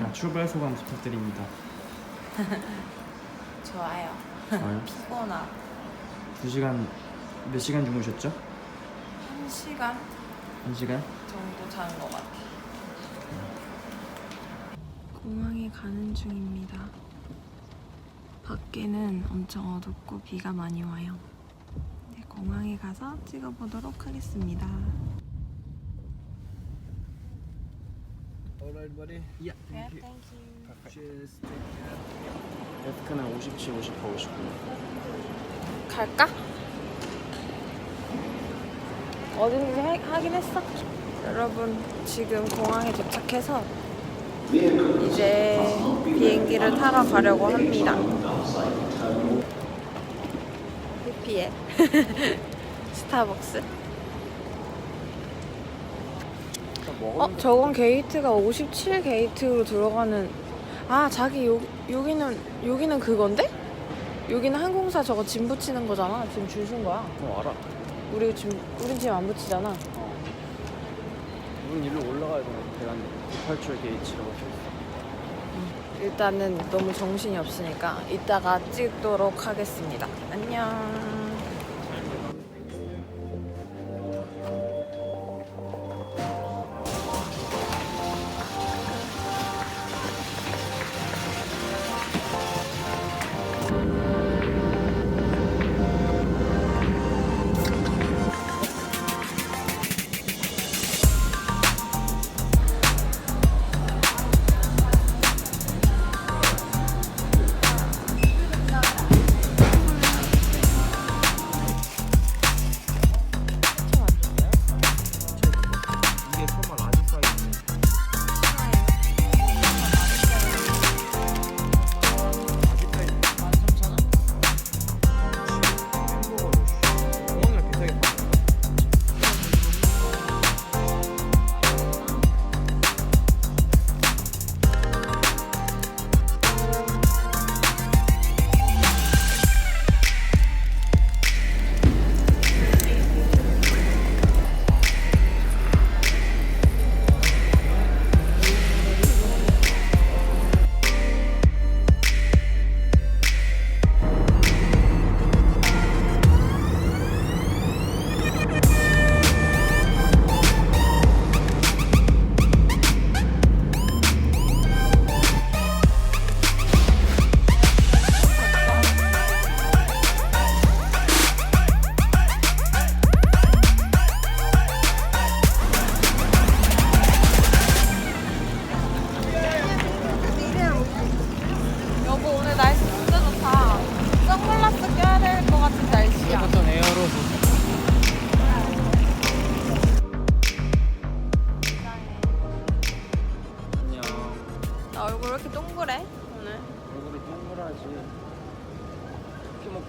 자, 출발 소감 부탁드립니다. 좋아요. 좋아요. 피곤하. 2시간 몇 시간 주무셨죠? 한 시간 1시간? 정도 잔것 같아. 공항에 가는 중입니다. 밖에는 엄청 어둡고 비가 많이 와요. 네, 공항에 가서 찍어보도록 하겠습니다. Alright, buddy. Yeah, thank you. Cheers. 데스크는 57, 58, 59. 갈까? 어딘지 해- 하긴 했어. 여러분 지금 공항에 도착해서 이제 비행기를 타러 가려고 합니다. 해피해. 스타벅스. 어, 저건 게이트가 57 게이트로 들어가는. 아, 자기 요 여기는 여기는 그건데? 여기는 항공사 저거 짐 붙이는 거잖아. 지금 줄쓴 거야. 어, 알아. 우리 지금 우린 지금 안 붙이잖아. 우린 일로 올라가야 되는 대란 98출 게이츠라고 써있어. 일단은 너무 정신이 없으니까 이따가 찍도록 하겠습니다. 안녕.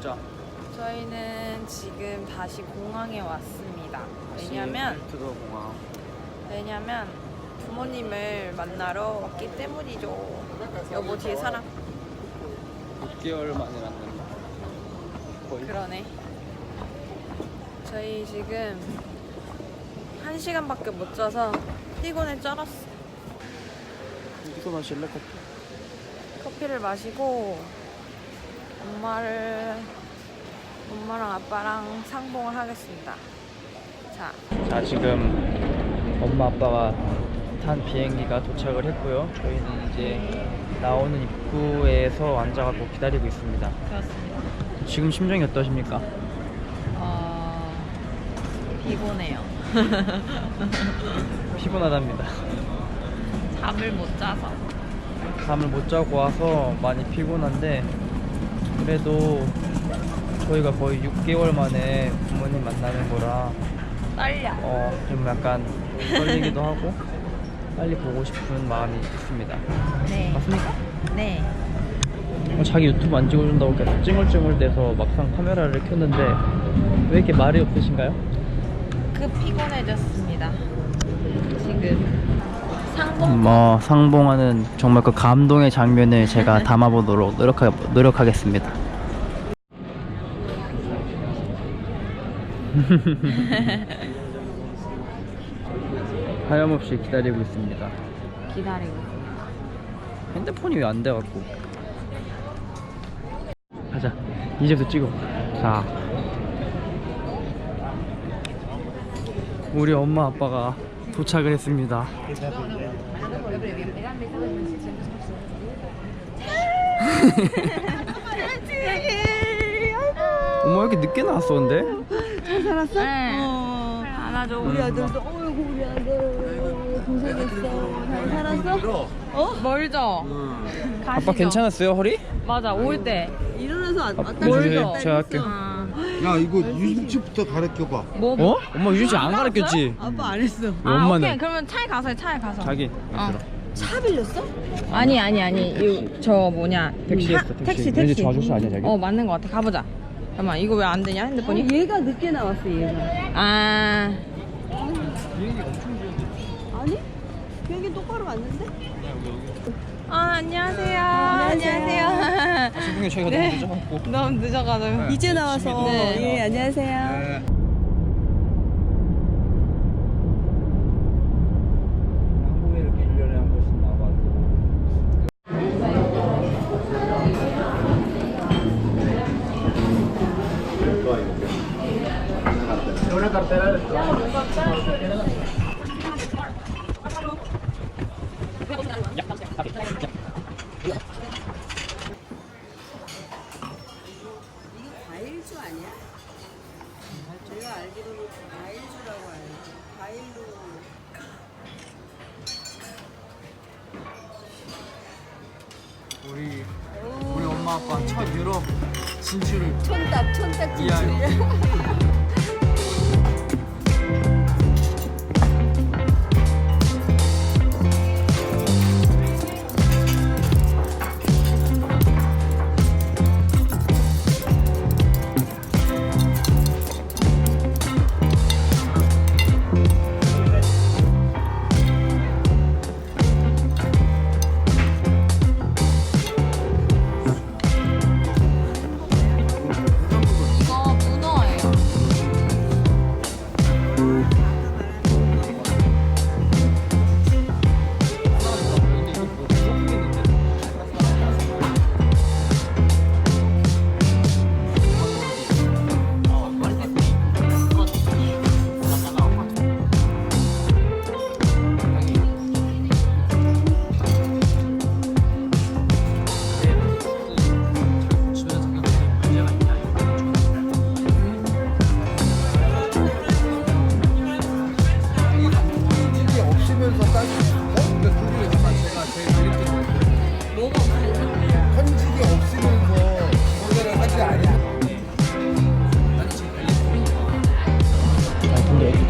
먹자 저희는 지금 다시 공항에 왔습니다. 왜냐면 트도 공항 왜냐면 부모님을 만나러 왔기 때문이죠. 여보 뒤에 사람 6개월 만에 만난다 거의 그러네. 저희 지금 한 시간밖에 못 자서 피곤에 쩔었어. 여기서 마실래 커피? 커피를 마시고 엄마를 엄마랑 아빠랑 상봉을 하겠습니다. 자, 자 지금 엄마 아빠가 탄 비행기가 도착을 했고요 저희는 이제 나오는 입구에서 앉아갖고 기다리고 있습니다 그렇습니다. 지금 심정이 어떠십니까? 어, 피곤해요. 피곤하답니다 잠을 못 자서. 잠을 못 자고 와서 많이 피곤한데 그래도 저희가 거의 6개월 만에 부모님 만나는 거라 떨려. 어, 좀 약간 떨리기도 하고 빨리 보고 싶은 마음이 있습니다. 네. 맞습니까? 네. 어, 자기 유튜브 안 찍어준다고 계속 찡얼찡얼대서 막상 카메라를 켰는데 왜 이렇게 말이 없으신가요? 그 피곤해졌습니다. 지금 상봉 뭐 상봉하는 정말 그 감동의 장면을 제가 담아보도록 노력하, 노력하겠습니다. 하염없이 기다리고 있습니다. 기다리고 있습니다. 핸드폰이 왜 안 돼갖고 가자 이제부터 찍어 자 우리 엄마 아빠가 도착을 했습니다 엄마 왜 이렇게 늦게 나왔어 근데? 네. 안아줘. 우리 아들도 어이구 우리 아들 고생했어 잘 살았어? 어? 멀죠? 아빠 괜찮았어요 허리? 맞아, 올 때. 일어나서 왔- 왔다 멀죠? 갔다 제가 했어. 할게요. 아, 야 이거 유심치부터 가르쳐봐 뭐, 어? 엄마 유진 씨 안 가르쳤지? 아빠 안 했어 왜 아, 엄마는? 오케이. 그러면 차에 가서 해, 차에 가서. 자기 어. 들어 차 빌렸어? 아니, 아니, 아니. 이, 저 뭐냐. 택시 했어 택시 택시, 왠지 택시. 저 아저씨 아니야 자기? 어, 맞는 것 같아. 가보자. 잠깐만, 이거 왜 안 되냐, 핸드폰이? 얘가 늦게 나왔어 얘가 아, 아니? 비행기 똑바로 왔는데? 아, 안녕하세요. 죄송해요 저희가 네. 너무 늦어갖고. 너무 늦어가지고. 이제 나와서. 네. 예 안녕하세요. 한국에 이렇게 1년에 한 번씩 나와가지고. 과일주 아니야? 제가 알기로는 과일주라고 알고 과일로. 우리 우리 엄마 아빠 첫 유럽 진출을 촌답 촌답. 진출이야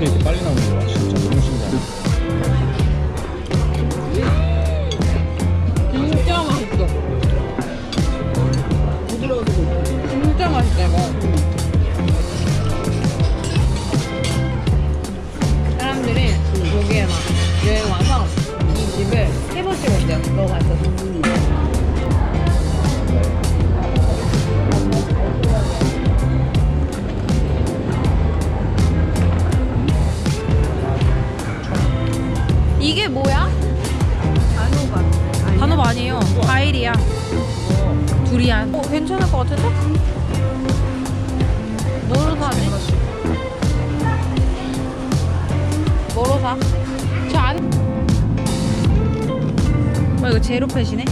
어떻게 이렇게 빨리 나오는 거야 진짜 너무 신기하네 진짜 맛있어. 진짜 맛있다 이거. 사람들이 여기에 막 여행 와서 이 집을 세 온대요. 너무 맛있어 아니에요. 과일이야. 두리안. 어, 괜찮을 것 같은데? 뭐로 사지? 뭐로 사? 저 안. 어, 이거 제로펫이네?